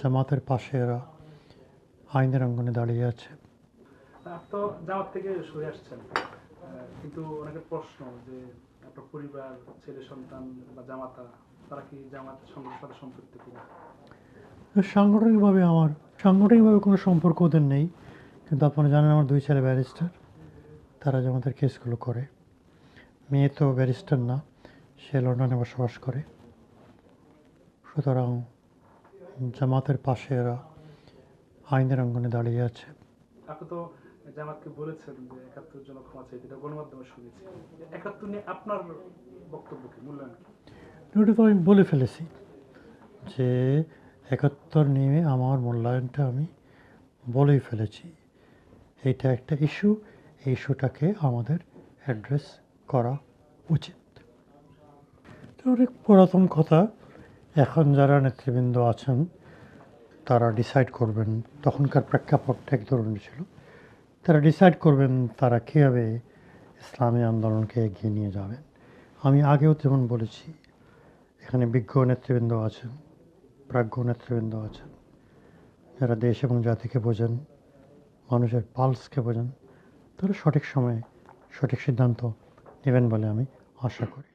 জামাতের পাশে এরা আইনের অঙ্গনে দাঁড়িয়ে আছে তো জামাত থেকে সরে আসছেন কিন্তু অনেকের প্রশ্ন যে আপনার পরিবার ছেলে সন্তান বা জামাতা তারা কি জামাত সাথে সম্পৃক্ত কিনা সাংগঠনিকভাবে আমার সাংগঠনিকভাবে কোনো সম্পর্ক ওদের নেই কিন্তু আপনারা জানেন আমার দুই ছেলে ব্যারিস্টার তারা জামাতের কেসগুলো করে মেয়ে তো ব্যারিস্টার না সে লন্ডনে বসবাস করে সুতরাং জামাতের পাশে এরা আইনের অঙ্গনে দাঁড়িয়ে আছে। আপনি তো জামাতকে বলেছেন যে একাত্তর জন ক্ষমা চাইতে এটা গণমাধ্যমে শুনেছি। একাত্তর নিয়ে আপনার বক্তব্য কি মূল্যায়ন ওটা তো আমি বলে ফেলেছি যে একাত্তর নিয়ে আমার মূল্যায়নটা আমি বলেই ফেলেছি। এটা একটা ইস্যু এই ইস্যুটাকে আমাদের অ্যাড্রেস করা উচিত। অনেক পুরাতন কথা এখন যারা নেতৃবৃন্দ আছেন, তারা ডিসাইড করবেন তখনকার প্রেক্ষাপটটা এক ধরনের ছিল। তারা ডিসাইড করবেন তারা কীভাবে ইসলামী আন্দোলনকে এগিয়ে নিয়ে যাবেন আমি আগেও যেমন বলেছি, এখানে বিজ্ঞ নেতৃবৃন্দ আছেন, প্রাজ্ঞ নেতৃবৃন্দ আছেন। যারা দেশ এবং জাতিকে বোঝেন, মানুষের পালসকে বোঝেন, তারা সঠিক সময়ে সঠিক সিদ্ধান্ত নেবেন বলে আমি আশা করি।